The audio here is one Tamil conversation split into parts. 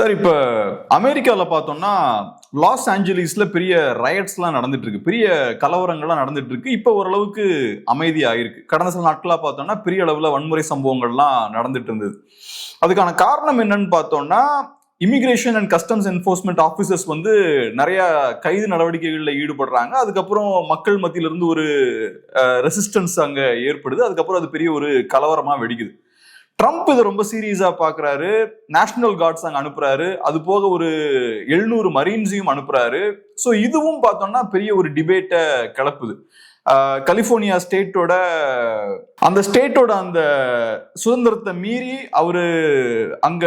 சார் இப்ப அமெரிக்காவில் பார்த்தோம்னா லாஸ் ஆஞ்சலிஸ்ல பெரிய ரயட்ஸ்லாம் நடந்துட்டு இருக்கு பெரிய கலவரங்கள்லாம் நடந்துட்டு இருக்கு இப்போ ஓரளவுக்கு அமைதி ஆயிருக்கு கடந்த சில நாட்களாக பார்த்தோம்னா பெரிய அளவில் வன்முறை சம்பவங்கள்லாம் நடந்துட்டு இருந்தது அதுக்கான காரணம் என்னன்னு பார்த்தோம்னா immigration and customs enforcement officers வந்து நிறைய கைது நடவடிக்கைகளில் ஈடுபடுறாங்க. அதுக்கப்புறம் மக்கள் மத்தியிலிருந்து ஒரு ரெசிஸ்டன்ஸ் அங்கே ஏற்படுது. அதுக்கப்புறம் அது பெரிய ஒரு கலவரமாக வெடிக்குது. ட்ரம்ப் இதை ரொம்ப சீரியஸா பாக்குறாரு. நேஷனல் கார்ட்ஸ் அங்க அனுப்புறாரு. அது போக ஒரு எழுநூறு மரீன்ஸையும் அனுப்புறாரு. ஸோ இதுவும் பார்த்தோம்னா பெரிய ஒரு டிபேட்டை கிளப்புது. கலிஃபோர்னியா கலிபோர்னியா ஸ்டேட்டோட அந்த ஸ்டேட்டோட அந்த சுதந்திரத்தை மீறி அவரு அங்க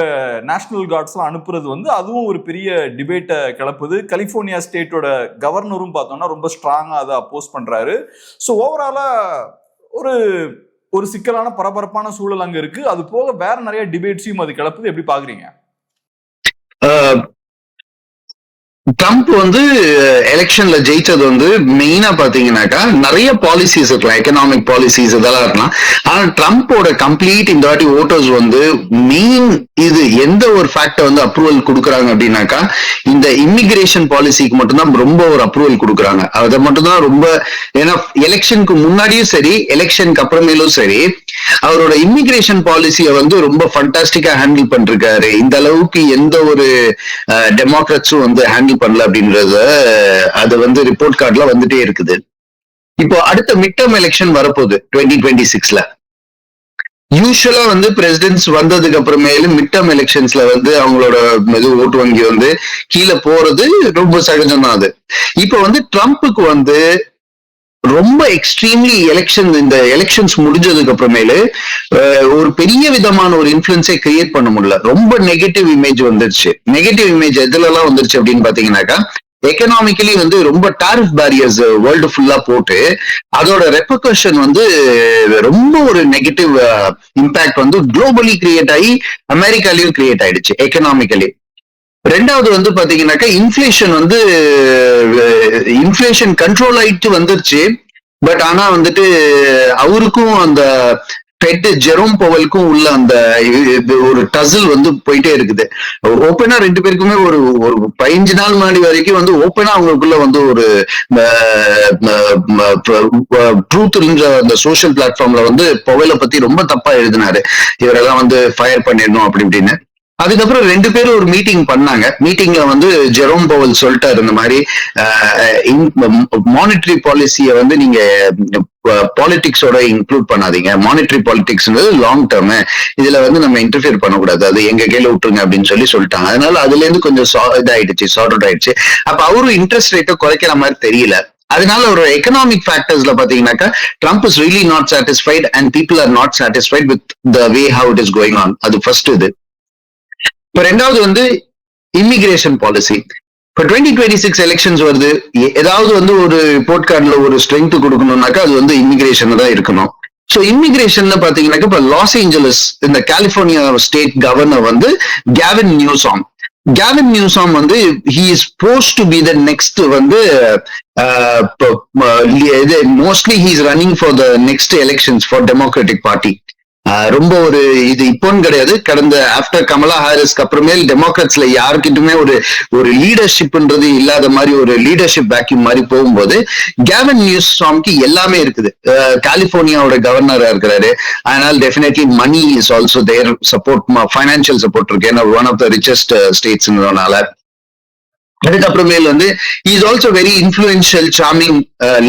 நேஷனல் கார்ட்ஸ்லாம் அனுப்புறது வந்து அதுவும் ஒரு பெரிய டிபேட்டை கிளப்புது. கலிபோர்னியா ஸ்டேட்டோட கவர்னரும் பார்த்தோம்னா ரொம்ப ஸ்ட்ராங்கா அதை அப்போஸ் பண்றாரு. ஸோ ஓவராலா ஒரு ஒரு சிக்கலான பரபரப்பான சூழல் அங்க இருக்கு. அது போக வேற நிறைய டிபேட்ஸையும் அது கிளப்புது. எப்படி பாக்குறீங்க? ட்ரம்ப் வந்து uh, எலெக்ஷன்ல ஜெயிச்சது வந்து மெயினா பாத்தீங்கன்னாக்கா நிறைய பாலிசிஸ் இருக்கலாம் எக்கனாமிக் பாலிசிஸ் இதெல்லாம் இருக்கலாம். ஆனா ட்ரம்ப்போட கம்ப்ளீட் இந்த வாட்டி ஓட்டர்ஸ் வந்து மெயின் இது எந்த ஒரு ஃபேக்டர் வந்து அப்ரூவல் கொடுக்குறாங்க அப்படின்னாக்கா இந்த இமிகிரேஷன் பாலிசிக்கு மட்டும்தான் ரொம்ப ஒரு அப்ரூவல் கொடுக்குறாங்க. அதை மட்டும்தான் ரொம்ப ஏன்னா எலெக்ஷனுக்கு முன்னாடியும் சரி எலெக்ஷனுக்கு அப்புறமேலும் சரி அவரோட இமிகிரேஷன் பாலிசியை வந்து ரொம்ப ஃபண்டாஸ்டிக்கா ஹேண்டில் பண்ணிருக்காரு. இந்த அளவுக்கு எந்த ஒரு uh, டெமோக்ராட்ஸும் வந்து ஹேண்டில் பண்ணல அப்படின்றத அது வந்து ரிப்போர்ட் கார்டுல வந்துட்டே இருக்குது. இப்போ அடுத்த மிட் டேர்ம் எலெக்ஷன் வரப்போகுது டுவெண்ட்டி டுவெண்ட்டி சிக்ஸ்ல யூஸ்வலா வந்து பிரசிடென்ட்ஸ் வந்ததுக்கு அப்புறமேலும் மிட் டேர்ம் எலெக்ஷன்ஸ்ல வந்து அவங்களோட இது ஓட்டு வங்கி வந்து கீழே போறது ரொம்ப சகஜம் தான் அது. இப்போ வந்து ட்ரம்ப்புக்கு வந்து ரொம்ப எக்ஸ்ட்ரீம்லி எலெக்ஷன் இந்த எலெக்ஷன்ஸ் முடிஞ்சதுக்கு அப்புறமேலு ஒரு பெரிய விதமான ஒரு இன்ஃபுளுன்ஸை கிரியேட் பண்ண முடியல. ரொம்ப நெகட்டிவ் இமேஜ் வந்துருச்சு. நெகட்டிவ் இமேஜ் எதுல எல்லாம் வந்துருச்சு அப்படின்னு பாத்தீங்கன்னாக்கா எக்கனாமிக்கலி வந்து ரொம்ப டாரிஃப் பேரியர்ஸ் வேர்ல்டு ஃபுல்லா போட்டு அதோட ரெப்பகர்ஷன் வந்து ரொம்ப ஒரு நெகட்டிவ் இம்பாக்ட் வந்து குளோபலி கிரியேட் ஆகி அமெரிக்காலையும் கிரியேட் ஆயிடுச்சு எக்கனாமிக்கலி ரெண்டாவது வந்து பாத்தீங்கன்னாக்கா இன்ஃபிளேஷன் வந்து இன்ஃபிளேஷன் கண்ட்ரோல் ஆயிட்டு வந்துருச்சு. பட் ஆனா வந்துட்டு அவருக்கும் அந்த ஃபெட் ஜெரோம் பவலுக்கும் உள்ள அந்த ஒரு டசில் வந்து போயிட்டே இருக்குது. ஓப்பனா ரெண்டு பேருக்குமே ஒரு ஒரு பதினஞ்சு நாள் முன்னாடி வரைக்கும் வந்து ஓப்பனா அவங்களுக்குள்ள வந்து ஒரு ட்ரூத்ன்ற அந்த சோஷியல் பிளாட்ஃபார்ம்ல வந்து பவலை பத்தி ரொம்ப தப்பா எழுதினாரு. இவரெல்லாம் வந்து ஃபயர் பண்ணிடணும் அப்படி இப்படின்னு. அதுக்கப்புறம் ரெண்டு பேரும் ஒரு மீட்டிங் பண்ணாங்க. மீட்டிங்ல வந்து ஜெரோம் பவல் சொல்லிட்டாரு இந்த மாதிரி மானிட்டரி பாலிசியை வந்து நீங்க பாலிடிக்ஸோட இன்க்ளூட் பண்ணாதீங்க. மானிட்டரி பாலிடிக்ஸ்ன்றது லாங் டேர்ம் இதுல வந்து நம்ம இன்டர்ஃபியர் பண்ணக்கூடாது. அது எங்க கையில விட்டுருங்க அப்படின்னு சொல்லி சொல்லிட்டாங்க. அதனால அதுல இருந்து கொஞ்சம் சா- இதாயிடுச்சு சார்ட் அவுட் ஆயிடுச்சு. அப்ப அவரும் இன்ட்ரெஸ்ட் ரேட்டை குறைக்கிற மாதிரி தெரியல. அதனால ஒரு எக்கனாமிக் ஃபேக்டர்ஸ்ல பாத்தீங்கன்னாக்கா Trump is really not satisfied and people are not satisfied with the way how it is going on அது ஃபர்ஸ்ட் இது. இப்ப ரெண்டாவது வந்து இமிகிரேஷன் பாலிசி இப்ப டுவெண்ட்டி டுவெண்ட்டி சிக்ஸ் எலெக்ஷன்ஸ் வருது ஏதாவது வந்து ஒரு ரிப்போர்ட் கார்டில் ஒரு ஸ்ட்ரென்த் கொடுக்கணும்னாக்கா அது வந்து இமிகிரேஷன் தான் இருக்கணும். ஸோ இமிகிரேஷன் பாத்தீங்கன்னாக்கா இப்ப லாஸ் ஏஞ்சலஸ் இந்த கலிபோர்னியா ஸ்டேட் கவர்னர் வந்து கேவின் நியூசாம் கேவின் நியூசாம் வந்து he is post to be the next வந்து uh, uh, இது mostly he is running for the next elections for democratic party ரொம்ப ஒரு இது இப்போன்னு கிடையாது. கடந்த ஆஃப்டர் கமலா ஹாரிஸ்க்கு அப்புறமேல் டெமோக்ராட்ஸ்ல யாருக்கிட்டுமே ஒரு ஒரு லீடர்ஷிப்ன்றது இல்லாத மாதிரி ஒரு லீடர்ஷிப் வேக்யூம் மாதிரி போகும்போது கேவன் நியூஸ் சாம்க்கு எல்லாமே இருக்குது. கலிபோர்னியாவோட கவர்னரா இருக்கிறாரு. அதனால definitely money is also there support financial support இருக்கு. ஏன்னா ஒன் ஆஃப் த ரிச்சஸ்ட் ஸ்டேட்ஸ்ன்றதுனால அதுக்கப்புறமேல் வந்து is also very influential charming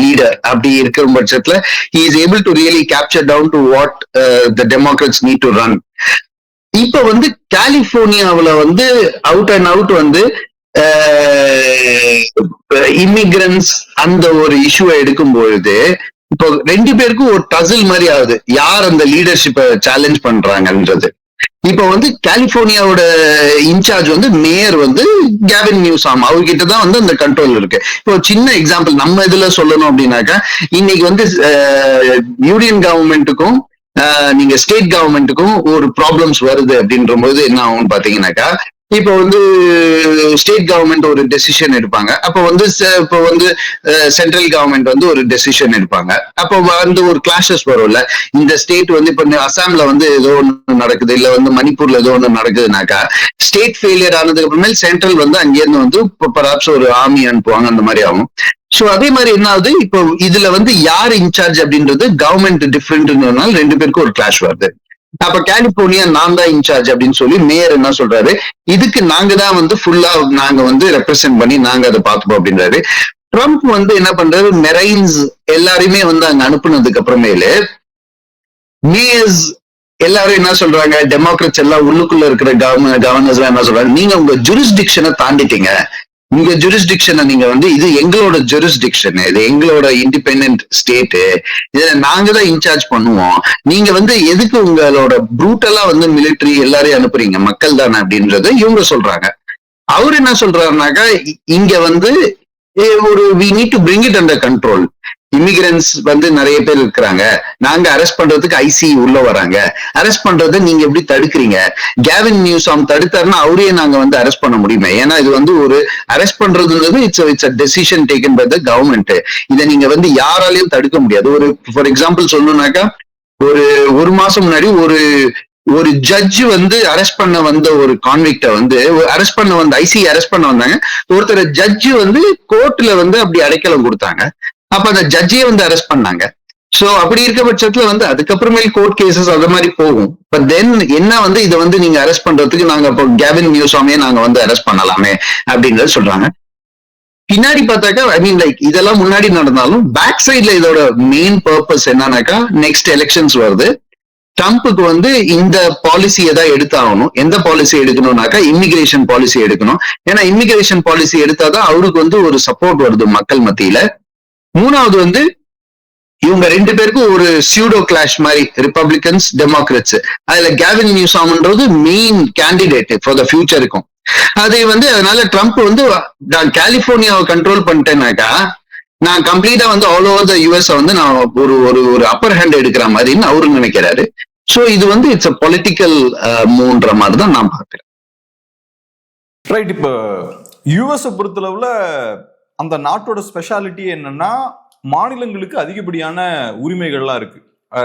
leader அப்படி இருக்கிற பட்சத்துல he is able to really capture down to what the the need to run இப்ப வந்து கலிபோர்னியாவில் வந்து அவுட் அண்ட் அவுட் வந்து uh, இமிகிரன்ஸ் அந்த ஒரு இஷ்யூவை எடுக்கும் பொழுது இப்போ ரெண்டு பேருக்கும் ஒரு டசில் மாதிரி ஆகுது. யார் அந்த லீடர்ஷிப்பை சேலஞ்ச் பண்றாங்கன்றது. இப்ப வந்து கலிபோர்னியாவோட இன்சார்ஜ் வந்து மேயர் வந்து கேவின் நியூசாம் அவர்கிட்ட தான் வந்து அந்த கண்ட்ரோல் இருக்கு. இப்போ சின்ன எக்ஸாம்பிள் நம்ம இதுல சொல்லணும் அப்படின்னாக்கா இன்னைக்கு வந்து யூனியன் கவர்மெண்ட்டுக்கும் நீங்க ஸ்டேட் கவர்மெண்ட்டுக்கும் ஒரு ப்ராப்ளம்ஸ் வருது அப்படின்ற போது என்ன ஆகும்னு பாத்தீங்கன்னாக்கா இப்போ வந்து ஸ்டேட் கவர்மெண்ட் ஒரு டெசிஷன் எடுப்பாங்க. அப்போ வந்து இப்போ வந்து சென்ட்ரல் கவர்மெண்ட் வந்து ஒரு டெசிஷன் எடுப்பாங்க. அப்போ வந்து ஒரு கிளாஷஸ் வரும்ல. இந்த ஸ்டேட் வந்து இப்போ அசாம்ல வந்து ஏதோ ஒன்று நடக்குது இல்ல வந்து மணிப்பூர்ல ஏதோ ஒன்று நடக்குதுனாக்கா ஸ்டேட் ஃபெயிலியர் ஆனதுக்கு அப்புறமேல் சென்ட்ரல் வந்து அங்கேருந்து வந்து பராப்ஸ் ஒரு ஆர்மி அனுப்புவாங்க அந்த மாதிரி ஆகும். சோ அதே மாதிரி என்ன ஆகுது? இப்போ இதுல வந்து யார் இன்சார்ஜ் அப்படின்றது கவர்மெண்ட் டிஃப்ரெண்ட்னால ரெண்டு பேருக்கும் ஒரு கிளாஷ் வருது. அப்ப கலிபோர்னியா நான் தான் இன்சார்ஜ் அப்படின்னு சொல்லி மேயர் என்ன சொல்றாரு? இதுக்கு நாங்க தான் வந்து ஃபுல்லா நாங்க வந்து ரெப்ரசென்ட் பண்ணி நாங்க அதை பார்த்துப்போம் அப்படின்றாரு. ட்ரம்ப் வந்து என்ன பண்றாரு? மெரைன்ஸ் எல்லாரையுமே வந்து அங்க அனுப்புனதுக்கு அப்புறமேலு மேயர்ஸ் எல்லாரும் என்ன சொல்றாங்க? டெமோக்ரட்ஸ் எல்லாம் உள்ளுக்குள்ள இருக்கிற கவர்னர் கவர்னர்ஸ் எல்லாம் என்ன சொல்றாங்க? நீங்க உங்க ஜுரிஸ்டிக்ஷனை தாண்டிட்டீங்க. உங்க ஜூரிஸ்டிக்ஷனை நீங்க வந்து இது எங்களோட ஜூரிஸ்டிக்ஷன் இது எங்களோட இண்டிபெண்ட் ஸ்டேட் இதை நாங்க தான் இன்சார்ஜ் பண்ணுவோம். நீங்க வந்து எதுக்கு உங்களோட ப்ரூட்டலா வந்து மிலிட்டரி எல்லாரையும் அனுப்புறீங்க? மக்கள் தானே அப்படின்றத இவங்க சொல்றாங்க. அவர் என்ன சொல்றாருனாக்கா இங்க வந்து ஒரு we need to bring it under control immigrants வந்து நிறைய பேர் இருக்கிறாங்க. நாங்க அரெஸ்ட் பண்றதுக்கு ஐசி உள்ள வராங்க அரெஸ்ட் பண்றதை நீங்க எப்படி தடுக்கிறீங்க? கேவின் நியூஸ் அவன் தடுத்தாருன்னா அவரையே நாங்க வந்து அரெஸ்ட் பண்ண முடியுமே. ஏன்னா இது வந்து ஒரு அரெஸ்ட் பண்றதுன்றது it's it's a decision taken by the government இதை நீங்க வந்து யாராலையும் தடுக்க முடியாது. ஒரு ஃபார் எக்ஸாம்பிள் சொல்லணும்னாக்கா ஒரு ஒரு மாசம் முன்னாடி ஒரு ஒரு ஜட்ஜ் வந்து அரெஸ்ட் பண்ண வந்த ஒரு கான்விக்ட வந்து அரெஸ்ட் பண்ண வந்த ஐசி அரெஸ்ட் பண்ண வந்தாங்க. ஒருத்தர் ஜட்ஜ் வந்து கோர்ட்ல வந்து அப்படி அடைக்கலம் கொடுத்தாங்க. அப்ப அந்த ஜட்ஜே வந்து அரெஸ்ட் பண்ணாங்க. சோ அப்படி இருக்க பட்சத்துல வந்து அதுக்கப்புறமேல் கோர்ட் கேசஸ் அது மாதிரி போகும். பட் தென் என்ன வந்து இதை வந்து நீங்க அரெஸ்ட் பண்றதுக்கு நாங்க இப்போ கேவின் நியூஸாமே நாங்க வந்து அரெஸ்ட் பண்ணலாமே அப்படிங்கறத சொல்றாங்க. பின்னாடி பார்த்தாக்கா ஐ மீன் லைக் இதெல்லாம் முன்னாடி நடந்தாலும் பேக் சைட்ல இதோட மெயின் பர்பஸ் என்னன்னாக்கா நெக்ஸ்ட் எலெக்ஷன்ஸ் வருது. ட்ரம்ப்புக்கு வந்து இந்த பாலிசியை தான் எடுத்தாகணும். எந்த பாலிசி எடுக்கணும்னாக்கா இமிகிரேஷன் பாலிசி எடுக்கணும். ஏன்னா இமிகிரேஷன் பாலிசி எடுத்தாதான் அவருக்கு வந்து ஒரு சப்போர்ட் வருது மக்கள் மத்தியில. மூணாவது வந்து இவங்க ரெண்டு பேருக்கும் ஒரு சியூடோ கிளாஷ் மாதிரி ரிப்பப்ளிகன்ஸ் டெமோக்ரட்ஸ் அதுல கேவின் நியூசாம்ன்றது மெயின் கேண்டிடேட் ஃபார் த ஃபியூச்சருக்கும் அதை வந்து அதனால ட்ரம்ப் வந்து நான் கலிபோர்னியாவை கண்ட்ரோல் பண்ணிட்டேனாக்கா நான் கம்ப்ளீட்டா வந்து ஆல் ஓவர் த யூஎஸ் வந்து நான் ஒரு ஒரு ஒரு அப்பர் ஹேண்ட் எடுக்கிற மாதிரின்னு அவரு நினைக்கிறாரு. சோ இது வந்து இட்ஸ் அ பொலிட்டிக்கல் மூன்ற மாதிரி தான் நான் பாக்குறேன் ரைட் இப்போ யூஎஸ் பொறுத்தளவுல அந்த நாட்டோட ஸ்பெஷாலிட்டி என்னன்னா மாநிலங்களுக்கு அதிகப்படியான உரிமைகள்லாம் இருக்கு.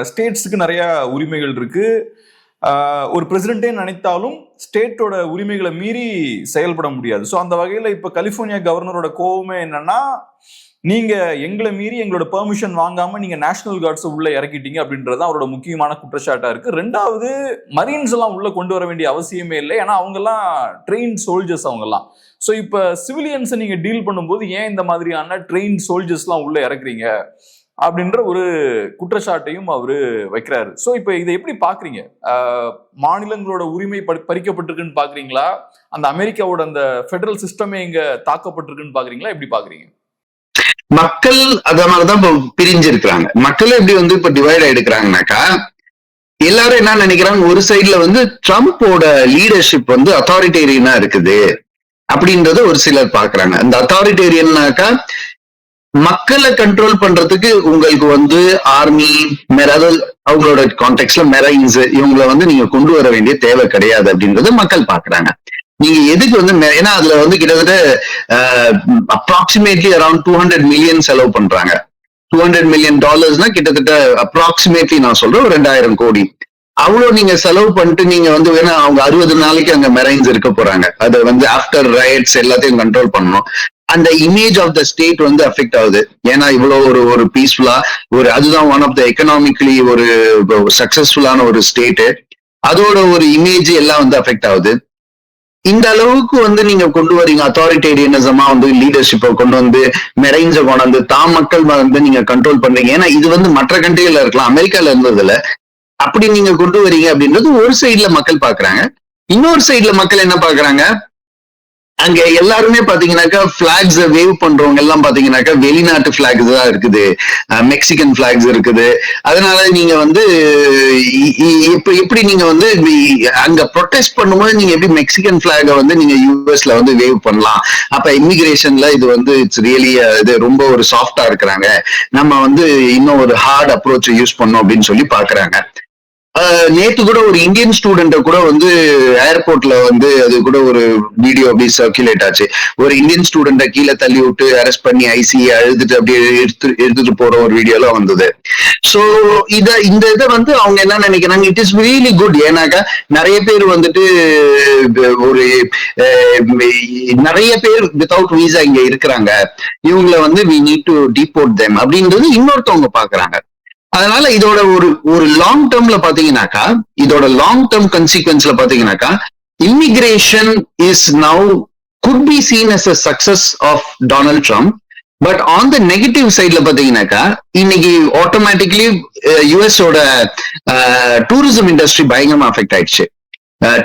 ஸ்டேட்ஸுக்கு நிறைய உரிமைகள் இருக்கு. ஒரு பிரசிடென்ட்டே நினைத்தாலும் ஸ்டேட்டோட உரிமைகளை மீறி செயல்பட முடியாது. ஸோ அந்த வகையில் இப்போ கலிஃபோர்னியா கவர்னரோட கோவமே என்னன்னா நீங்க எங்களை மீறி எங்களோட பெர்மிஷன் வாங்காம நீங்க நேஷனல் கார்ட்ஸ் உள்ள இறக்கிட்டீங்க அப்படின்றது தான் அவரோட முக்கியமான குற்றச்சாட்டா இருக்கு. ரெண்டாவது மரீன்ஸ் எல்லாம் உள்ள கொண்டு வர வேண்டிய அவசியமே இல்லை. ஏன்னா அவங்கெல்லாம் ட்ரெயின் சோல்ஜர்ஸ் அவங்கெல்லாம். ஸோ இப்போ சிவிலியன்ஸை நீங்க டீல் பண்ணும்போது ஏன் இந்த மாதிரியான ட்ரெயின் சோல்ஜர்ஸ்லாம் உள்ள இறக்குறீங்க? அப்படின்ற ஒரு குற்றச்சாட்டையும் அவரு வைக்கிறாரு. ஸோ இப்போ இதை எப்படி பாக்குறீங்க? மாநிலங்களோட உரிமை பறி- பறிக்கப்பட்டிருக்குன்னு பாக்குறீங்களா? அந்த அமெரிக்காவோட அந்த ஃபெடரல் சிஸ்டமே இங்க தாக்கப்பட்டிருக்குன்னு பாக்குறீங்களா? எப்படி பாக்குறீங்க? மக்கள் அத மாதிரிதான் இப்போ பிரிஞ்சிருக்கிறாங்க. மக்கள் எப்படி வந்து இப்ப டிவைட் ஆயிடுக்கிறாங்கனாக்கா எல்லாரும் என்ன நினைக்கிறாங்க? ஒரு சைட்ல வந்து ட்ரம்ப்போட லீடர்ஷிப் வந்து அத்தாரிட்டேரியனா இருக்குது. அப்படின்றத ஒரு சிலர் பாக்குறாங்க. அந்த அத்தாரிட்டேரியன்னாக்கா மக்களை கண்ட்ரோல் பண்றதுக்கு உங்களுக்கு வந்து ஆர்மி அதாவது அவங்களோட கான்டெக்ட்ல மெரைன்ஸ் இவங்கள வந்து நீங்க கொண்டு வர வேண்டிய தேவை கிடையாது அப்படின்றத மக்கள் பாக்குறாங்க. நீங்க எதுக்கு வந்து ஏன்னா அதுல வந்து கிட்டத்தட்ட approximately around two hundred million செலவு பண்றாங்க. டூ ஹண்ட்ரட் மில்லியன் டாலர்ஸ்னா கிட்டத்தட்ட அப்ராக்சிமேட்லி நான் சொல்றேன் ஒரு ரெண்டாயிரம் கோடி. அவ்வளவு நீங்க செலவு பண்ணிட்டு நீங்க வந்து வேணா அவங்க அறுபது நாளைக்கு அங்க மெரைன்ஸ் இருக்க போறாங்க. அதை வந்து ஆஃப்டர் ரயட்ஸ் எல்லாத்தையும் கண்ட்ரோல் பண்ணணும். அந்த இமேஜ் ஆஃப் த ஸ்டேட் வந்து அஃபெக்ட் ஆகுது. ஏன்னா இவ்வளவு ஒரு ஒரு பீஸ்ஃபுல்லா ஒரு அதுதான் ஒன் ஆஃப் த எக்கனாமிக்கலி ஒரு சக்சஸ்ஃபுல்லான ஒரு ஸ்டேட்டு அதோட ஒரு இமேஜ் எல்லாம் வந்து அஃபெக்ட் ஆகுது. இந்த அளவுக்கு வந்து நீங்க கொண்டு வரீங்க அத்தாரிட்டேரியனிசமா வந்து லீடர்ஷிப்பை கொண்டு வந்து மெரைஞ்ச கொண்டு வந்து தாம் மக்கள் வந்து நீங்க கண்ட்ரோல் பண்றீங்க. ஏன்னா இது வந்து மற்ற கண்ட்ரில இருக்கலாம். அமெரிக்கால இருந்ததுல அப்படி நீங்க கொண்டு வரீங்க அப்படின்றது ஒரு சைடுல மக்கள் பாக்குறாங்க. இன்னொரு சைடுல மக்கள் என்ன பாக்குறாங்க? அங்க எல்லாருமே பாத்தீங்கன்னாக்கா பிளாக்ஸ் வேவ் பண்றவங்க எல்லாம் பாத்தீங்கன்னாக்கா வெளிநாட்டு பிளாக்ஸ் தான் இருக்குது. மெக்சிகன் பிளாக்ஸ் இருக்குது. அதனால நீங்க வந்து இ- இ- இப்ப எப்படி நீங்க வந்து அங்க ப்ரொடெஸ்ட் பண்ணும்போது நீங்க எப்படி மெக்சிகன் பிளாக வந்து நீங்க யூஎஸ்ல வந்து வேவ் பண்ணலாம்? அப்ப இமிகிரேஷன்ல இது வந்து இட்ஸ் ரியலி இது ரொம்ப ஒரு சாஃப்டா இருக்கிறாங்க. நம்ம வந்து இன்னும் ஒரு ஹார்ட் அப்ரோச் யூஸ் பண்ணோம் அப்படின்னு சொல்லி பாக்குறாங்க. நேத்து கூட ஒரு இந்தியன் ஸ்டூடெண்ட கூட வந்து ஏர்போர்ட்ல வந்து அது கூட ஒரு வீடியோ அப்படி சர்க்குலேட் ஆச்சு. ஒரு இந்தியன் ஸ்டூடெண்ட கீழே தள்ளி விட்டு அரெஸ்ட் பண்ணி ஐசி அழுதுட்டு அப்படியே எடுத்து எடுத்துட்டு போற ஒரு வீடியோ எல்லாம் வந்தது. சோ இத இந்த இதை வந்து அவங்க என்ன நினைக்கிறாங்க இட் இஸ் ரியலி குட் ஏன்னாக்கா நிறைய பேர் வந்துட்டு ஒரு நிறைய பேர் வித்தவுட் வீசா இங்க இருக்கிறாங்க. இவங்கள வந்து we need to deport them அப்படின்றது இன்னொருத்தவங்க பாக்குறாங்க. அதனால இதோட ஒரு ஒரு லாங் டேர்ம்ல பாத்தீங்கன்னாக்கா இதோட லாங் டேர்ம் கன்சிக்வன்ஸ்ல பாத்தீங்கன்னாக்கா immigration is now could be seen as a success of Donald Trump but on the negative சைட்ல பாத்தீங்கன்னாக்கா இன்னைக்கு ஆட்டோமேட்டிக்லி யூஎஸோட டூரிசம் இண்டஸ்ட்ரி பயங்கரமா அஃபெக்ட் ஆயிடுச்சு.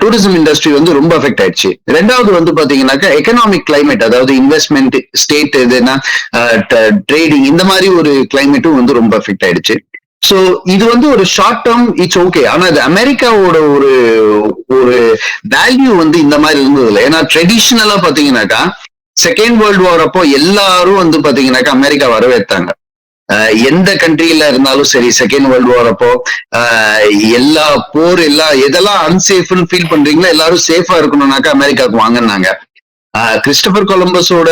டூரிசம் இண்டஸ்ட்ரி வந்து ரொம்ப அஃபெக்ட் ஆயிடுச்சு. ரெண்டாவது வந்து பாத்தீங்கன்னாக்கா எக்கனாமிக் கிளைமேட் அதாவது இன்வெஸ்ட்மெண்ட் ஸ்டேட் எதுனா ட்ரேடிங் இந்த மாதிரி ஒரு கிளைமேட்டும் வந்து ரொம்ப அஃபெக்ட் ஆயிடுச்சு. சோ இது வந்து ஒரு ஷார்ட் டேர்ம் இட்ஸ் ஓகே ஆனா இது அமெரிக்காவோட ஒரு ஒரு வேல்யூ வந்து இந்த மாதிரி இருந்தது இல்லை ஏன்னா ட்ரெடிஷ்னலா பாத்தீங்கன்னாக்கா செகண்ட் வேர்ல்டு வார் அப்போ எல்லாரும் வந்து பாத்தீங்கன்னாக்கா அமெரிக்கா வரவேற்றாங்க. எந்த கண்ட்ரில இருந்தாலும் சரி செகண்ட் வேர்ல்டு வார் அப்போ எல்லா போர் எல்லா எதெல்லாம் அன்சேஃப்னு ஃபீல் பண்றீங்களோ எல்லாரும் சேஃபா இருக்கணும்னாக்கா அமெரிக்காவுக்கு வாங்கினாங்க. கிறிஸ்டபர் கொலம்பஸோட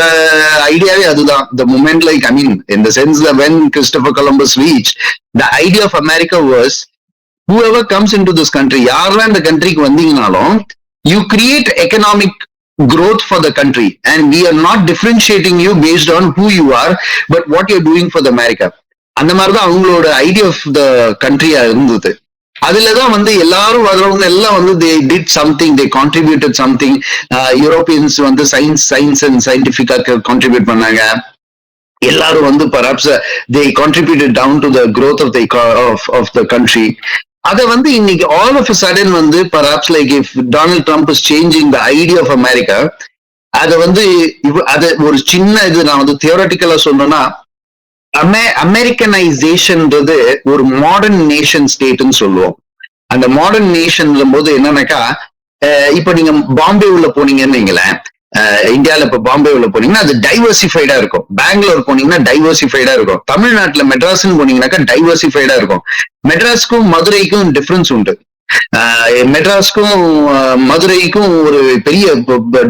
ஐடியாவே அதுதான். The moment like I mean in the sense when Christopher Columbus reach the idea of America was comes into this country யாரெல்லாம் இந்த கண்ட்ரிக்கு வந்தீங்கனாலும் you create economic growth for the country. And we are not differentiating you based on who you are but what you're doing for the america. அந்த மாதிரிதான் அவங்களோட ஐடியா ஆஃப் த கண்ட்ரியா இருந்தது. அதுலதான் வந்து எல்லாரும் வர்றவங்க எல்லாம் வந்து they did something they contributed something Europeans வந்து சயின்ஸ் சயின்ஸ் அண்ட் சயின்டிபிக்கா கான்ட்ரிபியூட் பண்ணாங்க. எல்லாரும் வந்து perhaps they contributed down to the growth of the of the country அதை வந்து இன்னைக்கு ஆல் ஆஃப் அ சடன் வந்து perhaps like if Donald Trump is changing the idea of America அதை வந்து அதை அது ஒரு சின்ன இது நான் வந்து தியோரட்டிக்கலா சொன்னேன்னா அமெ அமெரிக்கனைசேஷன்ன்றது ஒரு மாடர்ன் நேஷன் ஸ்டேட்னு சொல்லுவோம். அந்த மாடர்ன் நேஷன் போது என்னன்னாக்கா அஹ் இப்ப நீங்க பாம்பே உள்ள போனீங்கன்னு வைங்களேன். அஹ் இந்தியால இப்ப பாம்பே உள்ள போனீங்கன்னா அது டைவர்சிஃபைடா இருக்கும். பெங்களூர் போனீங்கன்னா டைவர்சிஃபைடா இருக்கும். தமிழ்நாட்டுல மெட்ராஸ்னு போனீங்கன்னாக்கா டைவர்சிஃபைடா இருக்கும். மெட்ராஸ்க்கும் மதுரைக்கும் டிஃபரன்ஸ் உண்டு. மெட்ராஸ்க்கும் மதுரைக்கும் ஒரு பெரிய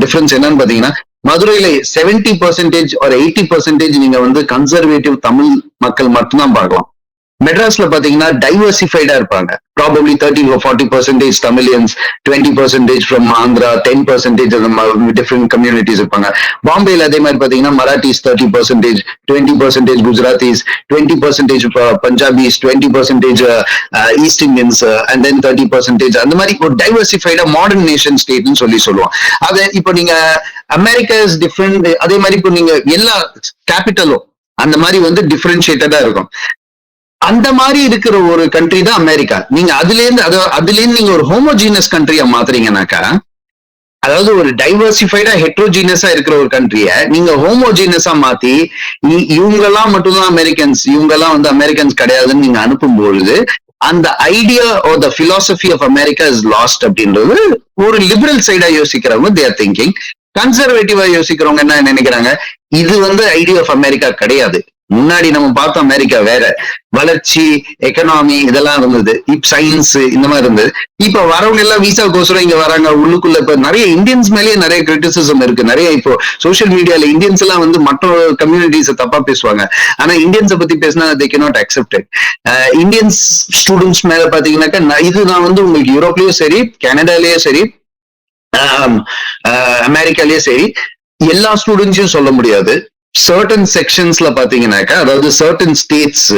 டிஃபரன்ஸ் என்னன்னு பாத்தீங்கன்னா மதுரையில 70% பர்சன்டேஜ் ஒரு எயிட்டி பர்சன்டேஜ் நீங்க வந்து கன்சர்வேட்டிவ் தமிழ் மக்கள் மட்டும்தான் பார்க்கலாம். மெட்ராஸ்ல பாத்தீங்கன்னா டைவர்சிஃபைடா இருப்பாங்க. Probably thirty forty percentage Tamilians twenty percentage from Andhra ten percentage different communities இருப்பாங்க. பாம்பேல அதே மாதிரி பாத்தீங்கன்னா Marathis thirty percentage twenty percentage Gujaratis twenty percentage Punjabis twenty percentage east Indians and then thirty percentage அந்த மாதிரி ஒரு டைவர்சிஃபைடா மாடர்ன் நேஷன் ஸ்டேட்னு சொல்லி சொல்லுவோம். அது இப்போ நீங்க அமெரிக்கா இஸ் டிஃப்ரெண்ட் அதே மாதிரி இப்போ நீங்க எல்லா கேபிட்டலும் அந்த மாதிரி வந்து டிஃபரன்ஷியேட்டடா இருக்கும். அந்த மாதிரி இருக்கிற ஒரு கண்ட்ரி தான் அமெரிக்கா. நீங்க அதுல இருந்து அது அதுல இருந்து நீங்க ஒரு ஹோமோஜீனஸ் கண்ட்ரியா மாத்துறீங்கனாக்கா அதாவது ஒரு டைவர்சிஃபைடா ஹெட்ரோஜீனஸா இருக்கிற ஒரு கண்ட்ரிய நீங்க ஹோமோஜீனஸா மாத்தி இவங்கெல்லாம் மட்டும்தான் அமெரிக்கன்ஸ் இவங்கெல்லாம் வந்து அமெரிக்கன்ஸ் கிடையாதுன்னு நீங்க அனுப்பும் பொழுது அந்த idea of the philosophy of America is lost அப்படின்றது ஒரு லிபரல் சைடா யோசிக்கிறவங்க தேர் திங்கிங் கன்சர்வேட்டிவா யோசிக்கிறவங்க என்ன நினைக்கிறாங்க? இது வந்து ஐடியா ஆஃப் அமெரிக்கா கிடையாது. முன்னாடி நம்ம பார்த்தோம் அமெரிக்கா வேற. வளர்ச்சி எக்கனாமி இதெல்லாம் இருந்தது. இப் சயின்ஸ் இந்த மாதிரி இருந்தது. இப்ப வரவங்க எல்லாம் விசாக்கோசரம் இங்க வராங்க. உள்ளுக்குள்ள இப்ப நிறைய இந்தியன்ஸ் மேலேயே நிறைய கிரிட்டிசிசம் இருக்கு. நிறைய இப்போ சோசியல் மீடியால இந்தியன்ஸ் எல்லாம் வந்து மற்ற கம்யூனிட்டிஸ் தப்பா பேசுவாங்க. ஆனா இந்தியன்ஸை பத்தி பேசினா they cannot accepted Indians students மேல பாத்தீங்கன்னாக்கா இதுதான் இது நான் வந்து உங்களுக்கு யூரோப்லயும் சரி கனடாலயும் சரி அமெரிக்காலயும் ஆஹ், சரி எல்லா ஸ்டூடெண்ட்ஸையும் சொல்ல முடியாது. சர்டன் செக்ஷன்ஸ்ல பாத்தீங்கன்னாக்கா அதாவது சர்டன் ஸ்டேட்ஸ்